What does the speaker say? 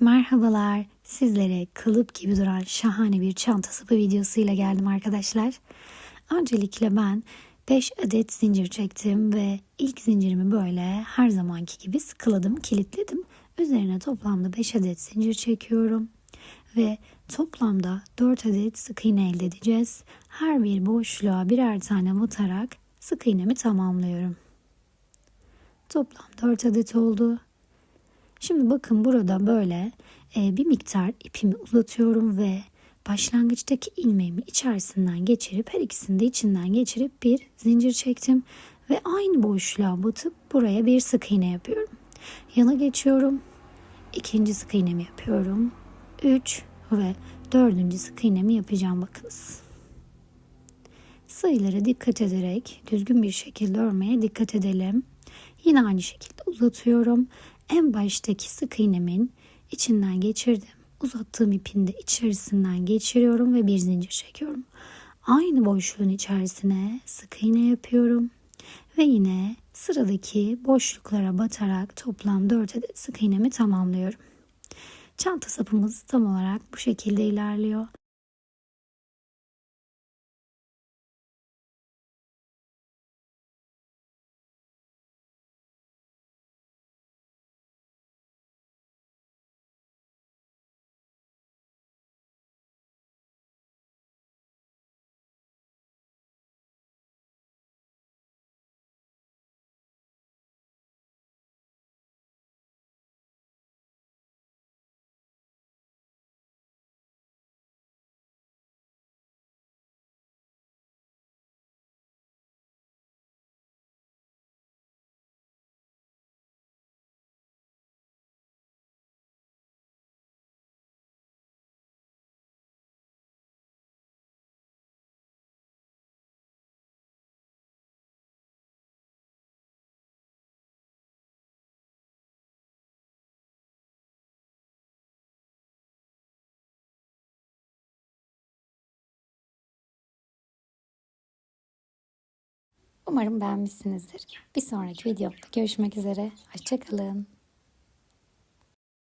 Merhabalar. Sizlere kalıp gibi duran şahane bir çanta sapı videosuyla geldim arkadaşlar. Öncelikle ben 5 adet zincir çektim ve ilk zincirimi böyle her zamanki gibi sıkıladım, kilitledim. Üzerine toplamda 5 adet zincir çekiyorum. Ve toplamda 4 adet sık iğne elde edeceğiz. Her bir boşluğa birer tane batarak sık iğnemi tamamlıyorum. Toplam 4 adet oldu. Şimdi bakın burada böyle e, bir miktar ipimi uzatıyorum ve başlangıçtaki ilmeğimi içerisinden geçirip her ikisini de içinden geçirip bir zincir çektim ve aynı boşluğa batıp buraya bir sık iğne yapıyorum. Yana geçiyorum. ikinci sık iğnemi yapıyorum. 3 ve dördüncü sık iğnemi yapacağım bakınız. Sayılara dikkat ederek düzgün bir şekilde örmeye dikkat edelim. Yine aynı şekilde uzatıyorum. En baştaki sık iğnemin içinden geçirdim. Uzattığım ipin de içerisinden geçiriyorum ve bir zincir çekiyorum. Aynı boşluğun içerisine sık iğne yapıyorum. Ve yine sıradaki boşluklara batarak toplam 4 adet sık iğnemi tamamlıyorum. Çanta sapımız tam olarak bu şekilde ilerliyor. Umarım beğenmişsinizdir. Bir sonraki videomda görüşmek üzere. Hoşçakalın.